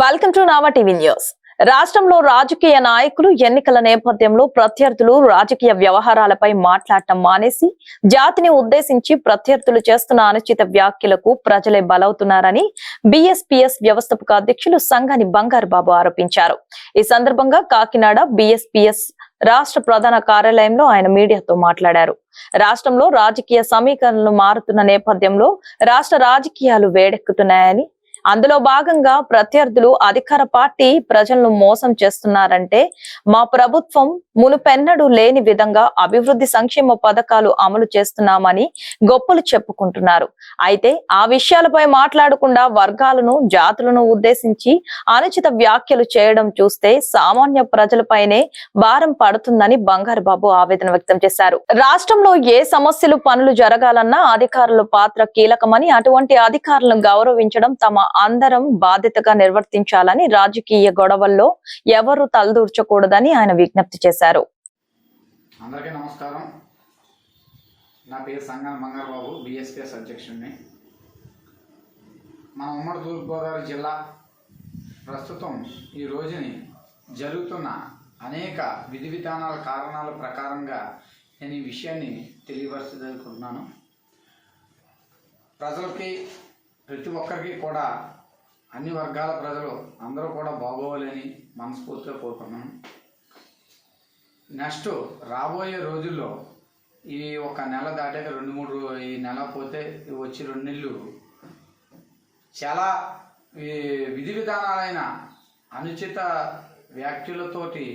Welcome to Nava TV news రాష్ట్రంలో రాజకీయ నాయకులు ఎన్నికల నేపథ్యంలో ప్రత్యర్థులు రాజకీయ వ్యవహారాలపై మాట్లాడటం మానేసి జాతిని ఉద్దేశించి ప్రత్యర్థులు చేస్తున్న అనుచిత వ్యాఖ్యలకు ప్రజలే బలవుతున్నారని బిఎస్పిఎస్ వ్యవస్థాపక అధ్యక్షులు సంఘాని బంగారు బాబు ఆరోపించారు. ఈ సందర్భంగా కాకినాడ బిఎస్పిఎస్ రాష్ట్ర ప్రధాన కార్యాలయంలో ఆయన మీడియాతో మాట్లాడారు. రాష్ట్రంలో రాజకీయ సమీకరణలు మారుతున్న నేపథ్యంలో రాష్ట్ర రాజకీయాలు వేడెక్కుతున్నాయని అందులో భాగంగా ప్రత్యర్థులు అధికార పార్టీ ప్రజలను మోసం చేస్తున్నారంటే మా ప్రభుత్వం మునుపెన్నడూ లేని విధంగా అభివృద్ధి సంక్షేమ పథకాలు అమలు చేస్తున్నామని గొప్పలు చెప్పుకుంటున్నారు. అయితే ఆ విషయాలపై మాట్లాడకుండా వర్గాలను జాతులను ఉద్దేశించి అనుచిత వ్యాఖ్యలు చేయడం చూస్తే సామాన్య ప్రజలపైనే భారం పడుతుందని బంగారు బాబు ఆవేదన వ్యక్తం చేశారు. రాష్ట్రంలో ఏ సమస్యలు పనులు జరగాలన్నా అధికారుల పాత్ర కీలకమని అటువంటి అధికారులను గౌరవించడం తమ అందరం బాధ్యతగా నిర్వర్తించాలని రాజకీయ గొడవల్లో ఎవరు తలదూర్చకూడదని ఆయన విజ్ఞప్తి చేశారు. అందరికీ నమస్కారం. నా పేరు సంగం బిఎస్పిఎస్ అధ్యక్షుడిని. మన ఉమ్మడి తూర్పుగోదావరి జిల్లా ప్రస్తుతం ఈ రోజుని జరుగుతున్న అనేక విధి విధానాల కారణాల ప్రకారంగా నేను ఈ విషయాన్ని తెలియపరచదలుచుకుంటున్నాను ప్రజలకి ప్రతి ఒక్కరికి కూడా అన్ని వర్గాల ప్రజలు అందరూ కూడా బాగోవాలని మనస్ఫూర్తిగా కోరుకున్నాను నెక్స్ట్ రాబోయే రోజుల్లో ఈ ఒక నెల దాటాక రెండు మూడు ఈ నెల పోతే వచ్చి రెండు నెలలు చాలా ఈ విధి విధానాలైన అనుచిత వ్యాఖ్యలతోటి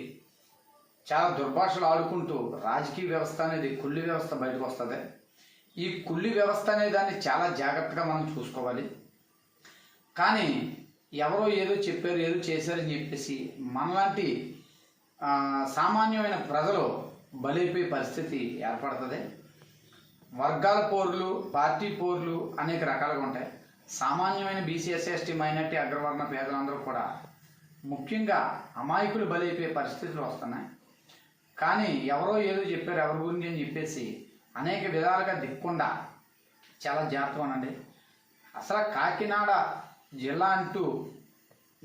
చాలా దుర్భాషలు ఆడుకుంటూ రాజకీయ వ్యవస్థ అనేది కుళ్ళి వ్యవస్థ బయటకు వస్తుంది. ఈ కుళ్ళి వ్యవస్థ అనే దాన్ని చాలా జాగ్రత్తగా మనం చూసుకోవాలి. కానీ ఎవరో ఏదో చెప్పారు ఏదో చేశారని చెప్పేసి మనలాంటి సామాన్యమైన ప్రజలు బలైపోయే పరిస్థితి ఏర్పడుతుంది. వర్గాల పోర్లు పార్టీ పోర్లు అనేక రకాలుగా ఉంటాయి. సామాన్యమైన బీసీ ఎస్టీ మైనార్టీ అగ్రవర్ణ పేదలందరూ కూడా ముఖ్యంగా అమాయకులు బలైపోయే పరిస్థితులు వస్తున్నాయి. కానీ ఎవరో ఏదో చెప్పారు ఎవరి గురించి అని చెప్పేసి అనేక విధాలుగా దిక్కుండా చాలా జాగ్రత్తగా ఉండండి. అసలు కాకినాడ జిల్లా అంటూ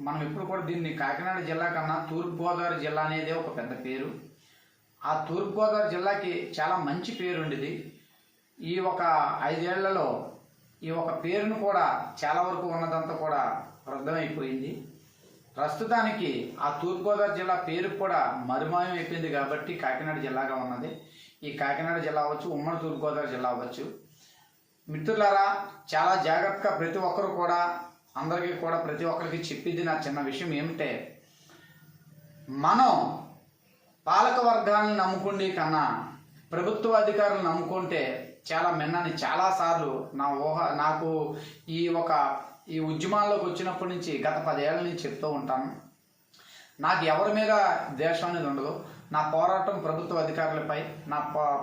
మనం ఎప్పుడు కూడా దీన్ని కాకినాడ జిల్లా కన్నా తూర్పుగోదావరి జిల్లా అనేది ఒక పెద్ద పేరు. ఆ తూర్పుగోదావరి జిల్లాకి చాలా మంచి పేరు ఉండేది ఈ ఒక ఐదేళ్ళలో ఈ ఒక పేరును కూడా చాలా వరకు ఉన్నదంతా కూడా వృద్ధమైపోయింది ప్రస్తుతానికి ఆ తూర్పుగోదావరి జిల్లా పేరు కూడా మరుమాయం అయిపోయింది కాబట్టి కాకినాడ జిల్లాగా ఉన్నది. ఈ కాకినాడ జిల్లా అవ్వచ్చు ఉమ్మడి తూర్పుగోదావరి జిల్లా అవ్వచ్చు. మిత్రులారా చాలా జాగ్రత్తగా ప్రతి ఒక్కరు కూడా అందరికీ కూడా ప్రతి ఒక్కరికి చెప్పింది నా చిన్న విషయం ఏమిటే మనం పాలక వర్గాలను నమ్ముకుండే కన్నా ప్రభుత్వ అధికారులు నమ్ముకుంటే చాలా మిన్నని చాలాసార్లు నా ఊహ నాకు ఈ ఒక ఈ ఉద్యమాల్లోకి వచ్చినప్పటి నుంచి గత పదేళ్ళ నుంచి చెప్తూ ఉంటాను. నాకు ఎవరి మీద ద్వేషం అనేది ఉండదు. నా పోరాటం ప్రభుత్వ అధికారులపై నా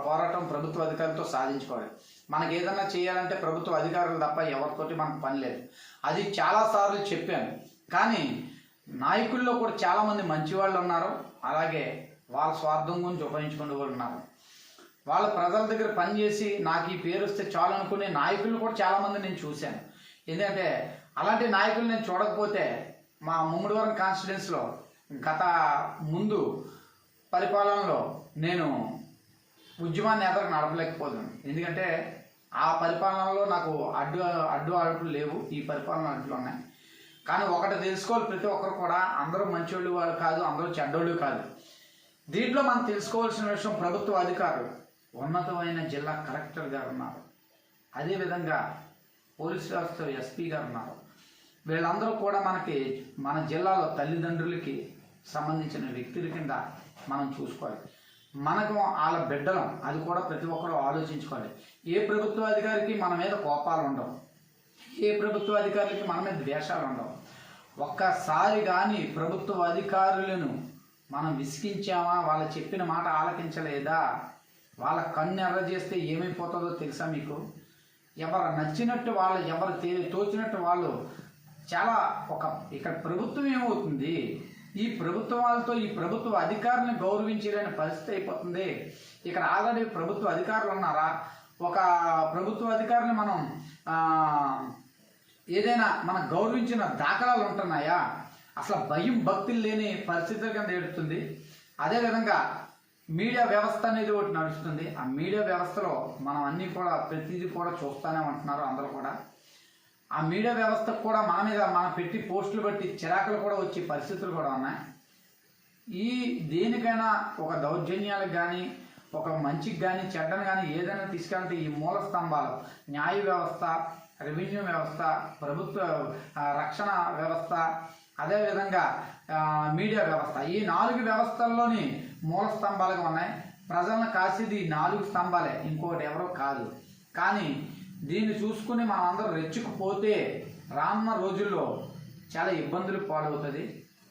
పోరాటం ప్రభుత్వ అధికారులతో సాధించుకోవాలి. మనకి ఏదైనా చేయాలంటే ప్రభుత్వ అధికారులు తప్ప ఎవరితోటి మనకు పని లేదు. అది చాలాసార్లు చెప్పాను. కానీ నాయకుల్లో కూడా చాలామంది మంచి వాళ్ళు ఉన్నారు. అలాగే వాళ్ళ స్వార్థం గురించి ఉపయోగించుకునే వాళ్ళు ఉన్నారు. వాళ్ళ ప్రజల దగ్గర పనిచేసి నాకు ఈ పేరు వస్తే చాలు అనుకునే నాయకులు కూడా చాలామంది నేను చూశాను. ఎందుకంటే అలాంటి నాయకులు నేను చూడకపోతే మా ముమ్మడివరం కాన్స్టిట్యున్సీలో గత ముందు పరిపాలనలో నేను ఉద్యమాన్ని ఎదరకు నడపలేకపోతున్నాను. ఎందుకంటే ఆ పరిపాలనలో నాకు అడ్డు అడ్డు అడుపులు లేవు. ఈ పరిపాలన అడ్డులు ఉన్నాయి. కానీ ఒకటి తెలుసుకోవాలి ప్రతి ఒక్కరు కూడా. అందరూ మంచోళ్ళు వాళ్ళు కాదు అందరూ చెడ్డోళ్ళు కాదు. దీంట్లో మనం తెలుసుకోవాల్సిన విషయం ప్రభుత్వ అధికారులు. ఉన్నతమైన జిల్లా కలెక్టర్ గారు ఉన్నారు. అదేవిధంగా పోలీస్ వ్యవస్థ ఎస్పీ గారు ఉన్నారు. వీళ్ళందరూ కూడా మనకి మన జిల్లాలో తల్లిదండ్రులకి సంబంధించిన వ్యక్తుల కింద మనం చూసుకోవాలి. మనకు వాళ్ళ బిడ్డలం అది కూడా ప్రతి ఒక్కరూ ఆలోచించుకోవాలి. ఏ ప్రభుత్వ అధికారికి మన మీద కోపాలు ఉండవు. ఏ ప్రభుత్వ అధికారులకి మన మీద ద్వేషాలు ఉండవు. ఒక్కసారి కానీ ప్రభుత్వ అధికారులను మనం విసిగించామా వాళ్ళు చెప్పిన మాట ఆలకించలేదా వాళ్ళ కన్ను ఎర్ర చేస్తే ఏమైపోతుందో తెలుసా మీకు? ఎవరు నచ్చినట్టు వాళ్ళు ఎవరు తే తోచినట్టు వాళ్ళు చాలా ఒక ఇక్కడ ప్రభుత్వం ఏమవుతుంది? ఈ ప్రభుత్వం వాళ్ళతో ఈ ప్రభుత్వ అధికారులను గౌరవించలేని పరిస్థితి అయిపోతుంది. ఇక్కడ ఆల్రెడీ ప్రభుత్వ అధికారులు ఉన్నారా? ఒక ప్రభుత్వ అధికారిని మనం ఏదైనా మనం గౌరవించిన దాఖలాలు ఉంటున్నాయా? అసలు భయం భక్తులు లేని పరిస్థితుల కింద ఏడుతుంది అదేవిధంగా మీడియా వ్యవస్థ అనేది ఒకటి నడుస్తుంది. ఆ మీడియా వ్యవస్థలో మనం అన్నీ కూడా ప్రతిదీ కూడా చూస్తూనే ఉంటున్నారు అందరూ కూడా. ఆ మీడియా వ్యవస్థకు కూడా మన మీద మనం పెట్టి పోస్టులు బట్టి చిరాకులు కూడా వచ్చే పరిస్థితులు కూడా ఉన్నాయి. ఈ దేనికైనా ఒక దౌర్జన్యాలకు కానీ ఒక మంచికి కానీ చెడ్డను కానీ ఏదైనా తీసుకెళ్తే ఈ మూల స్తంభాలు న్యాయ వ్యవస్థ రెవెన్యూ వ్యవస్థ ప్రభుత్వ రక్షణ వ్యవస్థ అదేవిధంగా మీడియా వ్యవస్థ. ఈ నాలుగు వ్యవస్థల్లోని మూల స్తంభాలుగా ఉన్నాయి. ప్రజలను కాసేది ఈ నాలుగు స్తంభాలే. ఇంకోటి ఎవరో కాదు. కానీ దీన్ని చూసుకుని మనందరూ రెచ్చుకుపోతే రానున్న రోజుల్లో చాలా ఇబ్బందులు పాలవుతుంది.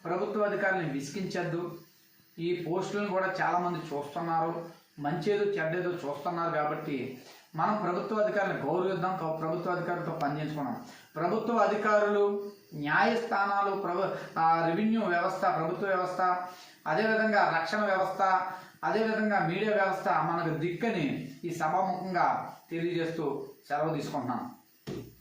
ప్రభుత్వ అధికారులను విసిగించద్దు. ఈ పోస్టులను కూడా చాలామంది చూస్తున్నారు. మంచేదో చెడ్డేదో చూస్తున్నారు కాబట్టి మనం ప్రభుత్వ అధికారులను గౌరవిద్దాం ప్రభుత్వ అధికారులతో పనిచేసుకున్నాం ప్రభుత్వ అధికారులు న్యాయస్థానాలు ప్రభు రెవెన్యూ వ్యవస్థ ప్రభుత్వ వ్యవస్థ అదేవిధంగా రక్షణ వ్యవస్థ అదేవిధంగా మీడియా వ్యవస్థ మనకు దిక్కని ఈ సభాముఖంగా తెలియజేస్తూ సెలవు తీసుకుంటున్నాను.